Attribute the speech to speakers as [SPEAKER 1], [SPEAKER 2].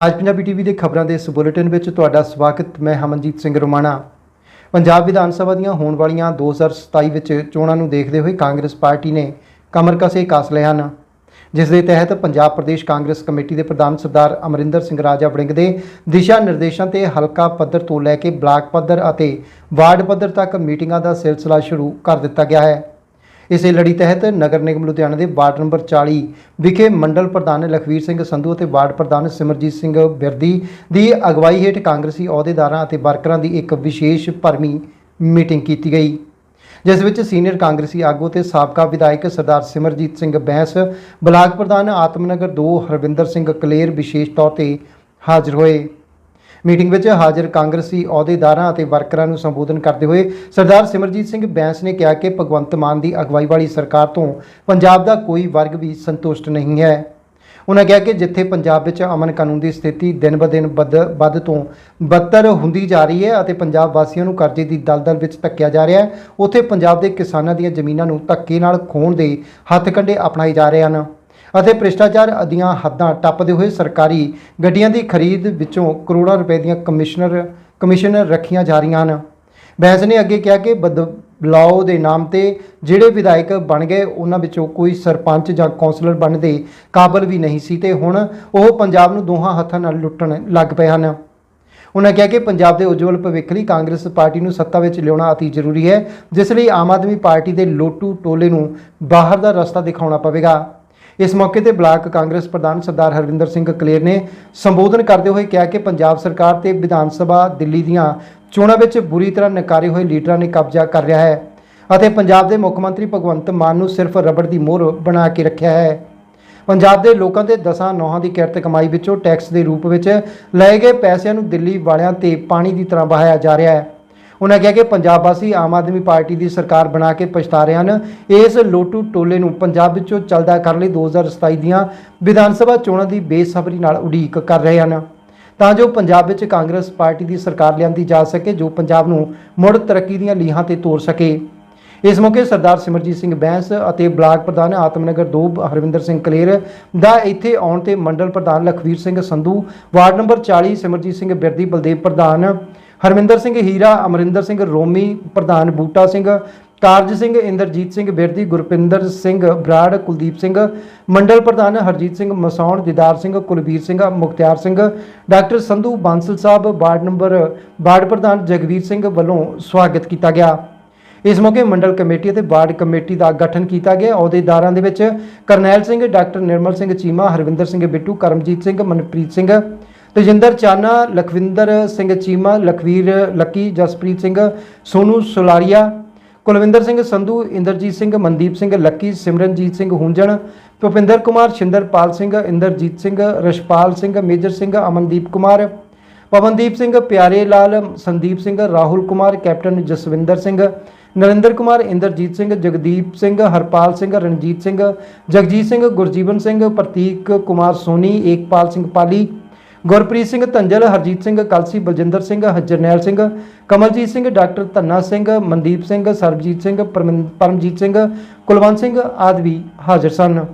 [SPEAKER 1] ਅੱਜ ਪੰਜਾਬੀ ਟੀਵੀ ਦੇ ਖਬਰਾਂ ਦੇ ਇਸ ਬੁਲੇਟਿਨ ਵਿੱਚ ਤੁਹਾਡਾ ਸਵਾਗਤ, ਮੈਂ ਹਮਨਜੀਤ ਸਿੰਘ ਰੋਮਾਣਾ। ਪੰਜਾਬ ਵਿਧਾਨ ਸਭਾ ਦੀਆਂ ਹੋਣ ਵਾਲੀਆਂ 2027 ਵਿੱਚ ਚੋਣਾਂ ਨੂੰ ਦੇਖਦੇ ਹੋਏ ਕਾਂਗਰਸ ਪਾਰਟੀ ਨੇ ਕਮਰ ਕਸੇ ਕੱਸ ਲਏ ਹਨ। ਜਿਸ ਦੇ ਤਹਿਤ ਪੰਜਾਬ ਪ੍ਰਦੇਸ਼ ਕਾਂਗਰਸ ਕਮੇਟੀ ਦੇ ਪ੍ਰਧਾਨ ਸਰਦਾਰ ਅਮਰਿੰਦਰ ਸਿੰਘ ਰਾਜਾ ਵੜਿੰਗ ਦੇ ਦਿਸ਼ਾ ਨਿਰਦੇਸ਼ਾਂ ਤੇ ਹਲਕਾ ਪੱਧਰ ਤੋਂ ਲੈ ਕੇ ਬਲਾਕ ਪੱਧਰ ਅਤੇ ਵਾਰਡ ਪੱਧਰ ਤੱਕ ਮੀਟਿੰਗਾਂ ਦਾ ਸਿਲਸਿਲਾ ਸ਼ੁਰੂ ਕਰ ਦਿੱਤਾ ਗਿਆ ਹੈ। ਇਸੇ ਲੜੀ ਤਹਿਤ ਨਗਰ ਨਿਗਮ ਲੁਧਿਆਣਾ ਦੇ ਵਾਰਡ ਨੰਬਰ 40 ਵਿਖੇ ਮੰਡਲ ਪ੍ਰਧਾਨ ਲਖਵੀਰ ਸਿੰਘ ਸੰਧੂ ਅਤੇ ਵਾਰਡ ਪ੍ਰਧਾਨ ਸਿਮਰਜੀਤ ਸਿੰਘ ਬਿਰਦੀ ਦੀ ਅਗਵਾਈ ਹੇਠ ਕਾਂਗਰਸੀ ਅਹੁਦੇਦਾਰਾਂ ਅਤੇ ਵਰਕਰਾਂ ਦੀ ਇੱਕ ਵਿਸ਼ੇਸ਼ ਭਰਮੀ ਮੀਟਿੰਗ ਕੀਤੀ ਗਈ, ਜਿਸ ਵਿੱਚ ਸੀਨੀਅਰ ਕਾਂਗਰਸੀ ਆਗੂ ਤੇ ਸਾਬਕਾ ਵਿਧਾਇਕ ਸਰਦਾਰ ਸਿਮਰਜੀਤ ਸਿੰਘ ਬੈਂਸ ਬਲਾਕ ਪ੍ਰਧਾਨ ਆਤਮਨਗਰ 2 ਹਰਵਿੰਦਰ ਸਿੰਘ ਕਲੇਰ ਵਿਸ਼ੇਸ਼ ਤੌਰ ਤੇ ਹਾਜ਼ਰ ਹੋਏ। ਮੀਟਿੰਗ ਵਿੱਚ ਹਾਜ਼ਰ ਕਾਂਗਰਸੀ ਅਹੁਦੇਦਾਰਾਂ ਅਤੇ ਵਰਕਰਾਂ ਨੂੰ ਸੰਬੋਧਨ ਕਰਦੇ ਹੋਏ ਸਰਦਾਰ ਸਿਮਰਜੀਤ ਸਿੰਘ ਬੈਂਸ ਨੇ ਕਿਹਾ ਕਿ ਭਗਵੰਤ ਮਾਨ ਦੀ ਅਗਵਾਈ ਵਾਲੀ ਸਰਕਾਰ ਤੋਂ ਪੰਜਾਬ ਦਾ ਕੋਈ ਵਰਗ ਵੀ ਸੰਤੁਸ਼ਟ ਨਹੀਂ ਹੈ। ਉਹਨਾਂ ਕਿਹਾ ਕਿ ਜਿੱਥੇ ਪੰਜਾਬ ਵਿੱਚ ਅਮਨ ਕਾਨੂੰਨ ਦੀ ਸਥਿਤੀ ਦਿਨ-ਬ-ਦਿਨ ਵੱਧ ਵੱਧ ਤੋਂ ਬੱਤਰ ਹੁੰਦੀ ਜਾ ਰਹੀ ਹੈ ਅਤੇ ਪੰਜਾਬ ਵਾਸੀਆਂ ਨੂੰ ਕਰਜ਼ੇ ਦੀ ਦਲਦਲ ਵਿੱਚ ਧੱਕਿਆ ਜਾ ਰਿਹਾ ਹੈ, ਉੱਥੇ ਪੰਜਾਬ ਦੇ ਕਿਸਾਨਾਂ ਦੀਆਂ ਜ਼ਮੀਨਾਂ ਨੂੰ ਧੱਕੇ ਨਾਲ ਖੋਣ ਦੇ ਹੱਥਕੰਡੇ ਅਪਣਾਏ ਜਾ ਰਹੇ ਹਨ। ਅਤੇ ਭ੍ਰਿਸ਼ਟਾਚਾਰ ਦੀਆਂ ਹੱਦਾਂ ਟੱਪਦੇ ਹੋਏ ਸਰਕਾਰੀ ਗੱਡੀਆਂ ਦੀ ਖਰੀਦ ਵਿੱਚੋਂ ਕਰੋੜਾਂ ਰੁਪਏ ਦੀਆਂ ਕਮਿਸ਼ਨਰ, ਕਮਿਸ਼ਨ ਰੱਖੀਆਂ ਜਾ ਰਹੀਆਂ ਹਨ। ਬੈਂਸ ਨੇ ਅੱਗੇ ਕਿਹਾ ਕਿ ਬਦਲਾਓ ਦੇ ਨਾਮ ਤੇ ਜਿਹੜੇ ਵਿਧਾਇਕ ਬਣ ਗਏ, ਉਹਨਾਂ ਵਿੱਚੋਂ ਕੋਈ ਸਰਪੰਚ ਜਾਂ ਕੌਂਸਲਰ ਬਣਨ ਦੇ ਕਾਬਲ ਵੀ ਨਹੀਂ ਸੀ ਤੇ ਹੁਣ ਉਹ ਪੰਜਾਬ ਨੂੰ ਦੋਹਾਂ ਹੱਥਾਂ ਨਾਲ ਲੁੱਟਣ ਲੱਗ ਪਏ ਹਨ। ਉਹਨਾਂ ਕਿਹਾ ਕਿ ਪੰਜਾਬ ਦੇ ਉਜਵਲ ਭਵਿੱਖ ਲਈ ਕਾਂਗਰਸ ਪਾਰਟੀ ਨੂੰ ਸੱਤਾ ਵਿੱਚ ਲਿਆਉਣਾ ਅਤੀ ਜ਼ਰੂਰੀ ਹੈ, ਜਿਸ ਲਈ ਆਮ ਆਦਮੀ ਪਾਰਟੀ ਦੇ ਲੋਟੂ ਟੋਲੇ ਨੂੰ ਬਾਹਰ ਦਾ ਰਸਤਾ ਦਿਖਾਉਣਾ ਪਵੇਗਾ। ਇਸ ਮੌਕੇ ਤੇ ਬਲਾਕ ਕਾਂਗਰਸ ਪ੍ਰਧਾਨ ਸਰਦਾਰ ਹਰਵਿੰਦਰ ਸਿੰਘ ਕਲੇਰ ਨੇ ਸੰਬੋਧਨ ਕਰਦੇ ਹੋਏ ਕਿਹਾ ਕਿ ਪੰਜਾਬ ਸਰਕਾਰ ਤੇ ਵਿਧਾਨ ਸਭਾ ਦਿੱਲੀ ਦੀਆਂ ਚੋਣਾਂ ਵਿੱਚ ਬੁਰੀ ਤਰ੍ਹਾਂ ਨਕਾਰੇ ਹੋਏ ਲੀਡਰਾਂ ਨੇ ਕਬਜ਼ਾ ਕਰ ਰਿਹਾ ਹੈ ਅਤੇ ਪੰਜਾਬ ਦੇ ਮੁੱਖ ਮੰਤਰੀ ਭਗਵੰਤ ਮਾਨ ਨੂੰ ਸਿਰਫ ਰਬੜ ਦੀ ਮੋਹਰ ਬਣਾ ਕੇ ਰੱਖਿਆ ਹੈ। ਪੰਜਾਬ ਦੇ ਲੋਕਾਂ ਦੇ ਦਸਾਂ ਨੌਹਾਂ ਦੀ ਕਿਰਤ ਕਮਾਈ ਵਿੱਚੋਂ ਟੈਕਸ ਦੇ ਰੂਪ ਵਿੱਚ ਲਏ ਗਏ ਪੈਸਿਆਂ ਨੂੰ ਦਿੱਲੀ ਵਾਲਿਆਂ ਤੇ ਪਾਣੀ ਦੀ ਤਰ੍ਹਾਂ ਵਹਾਇਆ ਜਾ ਰਿਹਾ ਹੈ। ਉਹਨਾਂ ਕਿਹਾ ਕਿ ਪੰਜਾਬ ਵਾਸੀ ਆਮ ਆਦਮੀ ਪਾਰਟੀ ਦੀ ਸਰਕਾਰ ਬਣਾ ਕੇ ਪਛਤਾ ਰਹੇ ਹਨ। ਇਸ ਲੋਟੂ ਟੋਲੇ ਨੂੰ ਪੰਜਾਬ ਵਿੱਚੋਂ ਚੱਲਦਾ ਕਰਨ ਲਈ 2027 ਦੀਆਂ ਵਿਧਾਨ ਸਭਾ ਚੋਣਾਂ ਦੀ ਬੇਸਬਰੀ ਨਾਲ ਉਡੀਕ ਕਰ ਰਹੇ ਹਨ। ਤਾਂ ਜੋ ਪੰਜਾਬ ਵਿੱਚ ਕਾਂਗਰਸ ਪਾਰਟੀ ਦੀ ਸਰਕਾਰ ਲਿਆਂਦੀ ਜਾ ਸਕੇ, ਜੋ ਪੰਜਾਬ ਨੂੰ ਮੁੜ ਤਰੱਕੀ ਦੀਆਂ ਲੀਹਾਂ ਤੇ ਤੋਰ ਸਕੇ। ਇਸ ਮੌਕੇ ਸਰਦਾਰ ਸਿਮਰਜੀਤ ਸਿੰਘ ਬੈਂਸ ਅਤੇ ਬਲਾਕ ਪ੍ਰਧਾਨ ਆਤਮਨਗਰ 2 ਹਰਵਿੰਦਰ ਸਿੰਘ ਕਲੇਰ ਦਾ ਇੱਥੇ ਆਉਣ ਤੇ ਮੰਡਲ ਪ੍ਰਧਾਨ ਲਖਵੀਰ ਸਿੰਘ ਸੰਧੂ, ਵਾਰਡ ਨੰਬਰ 40 ਸਿਮਰਜੀਤ ਸਿੰਘ ਬਿਰਦੀ, ਬਲਦੇਵ ਪ੍ਰਧਾਨ ਹਰਮਿੰਦਰ ਸਿੰਘ ਹੀਰਾ, ਅਮਰਿੰਦਰ ਸਿੰਘ ਰੋਮੀ, ਪ੍ਰਧਾਨ ਬੂਟਾ ਸਿੰਘ ਕਾਰਜ ਸਿੰਘ, ਇੰਦਰਜੀਤ ਸਿੰਘ ਬਿਰਦੀ, ਗੁਰਪਿੰਦਰ ਸਿੰਘ ਬਰਾੜ, ਕੁਲਦੀਪ ਸਿੰਘ, ਮੰਡਲ ਪ੍ਰਧਾਨ ਹਰਜੀਤ ਸਿੰਘ ਮਸੌਣ ਦਿਦਾਰ ਸਿੰਘ, ਕੁਲਬੀਰ ਸਿੰਘ, ਮੁਖਤਿਆਰ ਸਿੰਘ, ਡਾਕਟਰ ਸੰਧੂ ਬਾਂਸਲ ਸਾਹਿਬ, ਵਾਰਡ ਨੰਬਰ, ਵਾਰਡ ਪ੍ਰਧਾਨ ਜਗਵੀਰ ਸਿੰਘ ਵੱਲੋਂ ਸਵਾਗਤ ਕੀਤਾ ਗਿਆ। ਇਸ ਮੌਕੇ ਮੰਡਲ ਕਮੇਟੀ ਅਤੇ ਵਾਰਡ ਕਮੇਟੀ ਦਾ ਗਠਨ ਕੀਤਾ ਗਿਆ। ਅਹੁਦੇਦਾਰਾਂ ਦੇ ਵਿੱਚ Karnail Singh, doctor Nirmal Singh Cheema, Harvinder Singh Bittu, Karamjit Singh, Manpreet Singh Tejinder Chana, Lakhvinder Singh Cheema, Lakhvir Lucky, Jaspreet Singh, Sonu Sularia, Kulwinder Singh Sandhu, Inderjit Singh, Mandeep Singh Lucky, Simranjit Singh Hunjan, Bhupinder Kumar, Chhinderpal Singh, Inderjit Singh, Rashpal Singh, Major Singh, Amandeep Kumar, Pawandeep Singh, Pyare Lal, Sandeep Singh, Rahul Kumar, captain Jaswinder Singh, Narinder Kumar, Inderjit Singh, Jagdeep Singh, Harpal Singh, Ranjit Singh, Jagjit Singh, Gurjeevan Singh, Prateek Kumar Soni, Ekpal Singh Pali Gurpreet Singh Dhanjal, Harjit Singh Kalsi, Baljinder Singh, Jarnail Singh, Kamaljit Singh, doctor Dhanna Singh, Mandeep Singh, Sarabjit Singh ਪਰਮਨ- Paramjit Singh, Kulwant Singh ਆਦਿ ਵੀ ਹਾਜ਼ਰ ਸਨ।